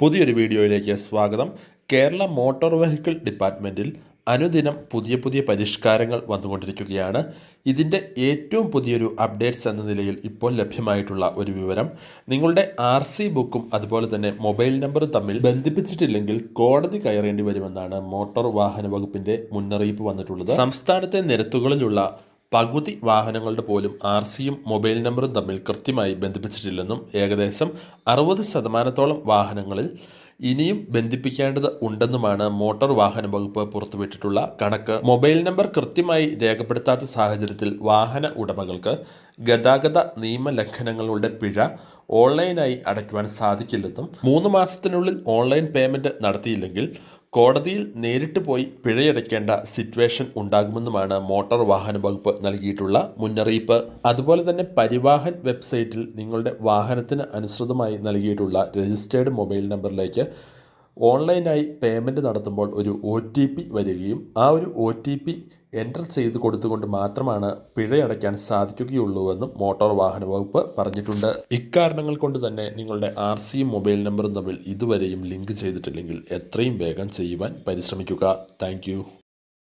പുതിയൊരു വീഡിയോയിലേക്ക് സ്വാഗതം. കേരള മോട്ടോർ വെഹിക്കിൾ ഡിപ്പാർട്ട്മെന്റിൽ അനുദിനം പുതിയ പുതിയ പരിഷ്കാരങ്ങൾ വന്നുകൊണ്ടിരിക്കുകയാണ്. ഇതിന്റെ ഏറ്റവും പുതിയൊരു അപ്ഡേറ്റ്സ് എന്ന നിലയിൽ ഇപ്പോൾ ലഭ്യമായിട്ടുള്ള ഒരു വിവരം നിങ്ങളുടെ ആർ സി ബുക്കും അതുപോലെ തന്നെ മൊബൈൽ നമ്പറും തമ്മിൽ ബന്ധിപ്പിച്ചിട്ടില്ലെങ്കിൽ കോടതി കയറേണ്ടി വരുമെന്നാണ് മോട്ടോർ വാഹന വകുപ്പിന്റെ മുന്നറിയിപ്പ് വന്നിട്ടുള്ളത്. സംസ്ഥാനത്തെ നിരത്തുകളിലുള്ള പകുതി വാഹനങ്ങളുടെ പോലും ആർ സിയും മൊബൈൽ നമ്പറും തമ്മിൽ കൃത്യമായി ബന്ധിപ്പിച്ചിട്ടില്ലെന്നും ഏകദേശം അറുപത് ശതമാനത്തോളം വാഹനങ്ങളിൽ ഇനിയും ബന്ധിപ്പിക്കേണ്ടത് ഉണ്ടെന്നുമാണ് മോട്ടോർ വാഹന വകുപ്പ് പുറത്തുവിട്ടിട്ടുള്ള കണക്ക്. മൊബൈൽ നമ്പർ കൃത്യമായി രേഖപ്പെടുത്താത്ത സാഹചര്യത്തിൽ വാഹന ഉടമകൾക്ക് ഗതാഗത നിയമലംഘനങ്ങളുടെ പിഴ ഓൺലൈനായി അടയ്ക്കുവാൻ സാധിക്കില്ലെന്നും മൂന്ന് മാസത്തിനുള്ളിൽ ഓൺലൈൻ പേയ്മെന്റ് നടത്തിയില്ലെങ്കിൽ കോടതിയിൽ നേരിട്ട് പോയി പിഴയടയ്ക്കേണ്ട സിറ്റുവേഷൻ ഉണ്ടാകുമെന്നുമാണ് മോട്ടോർ വാഹന വകുപ്പ് നൽകിയിട്ടുള്ള മുന്നറിയിപ്പ്. അതുപോലെ തന്നെ പരിവാഹൻ വെബ്സൈറ്റിൽ നിങ്ങളുടെ വാഹനത്തിന് അനുസൃതമായി നൽകിയിട്ടുള്ള രജിസ്റ്റേർഡ് മൊബൈൽ നമ്പറിലേക്ക് ഓൺലൈനായി പേയ്മെന്റ് നടത്തുമ്പോൾ ഒരു ഒ ടി പി വരികയും ആ ഒരു ഒ ടി പി എന്റർ ചെയ്ത് കൊടുത്തുകൊണ്ട് മാത്രമാണ് പിഴയടയ്ക്കാൻ സാധിക്കുകയുള്ളൂവെന്നും മോട്ടോർ വാഹന വകുപ്പ് പറഞ്ഞിട്ടുണ്ട്. ഇക്കാരണങ്ങൾ കൊണ്ട് തന്നെ നിങ്ങളുടെ ആർ സിയും മൊബൈൽ നമ്പറും തമ്മിൽ ഇതുവരെയും ലിങ്ക് ചെയ്തിട്ടില്ലെങ്കിൽ എത്രയും വേഗം ചെയ്യുവാൻ പരിശ്രമിക്കുക. താങ്ക്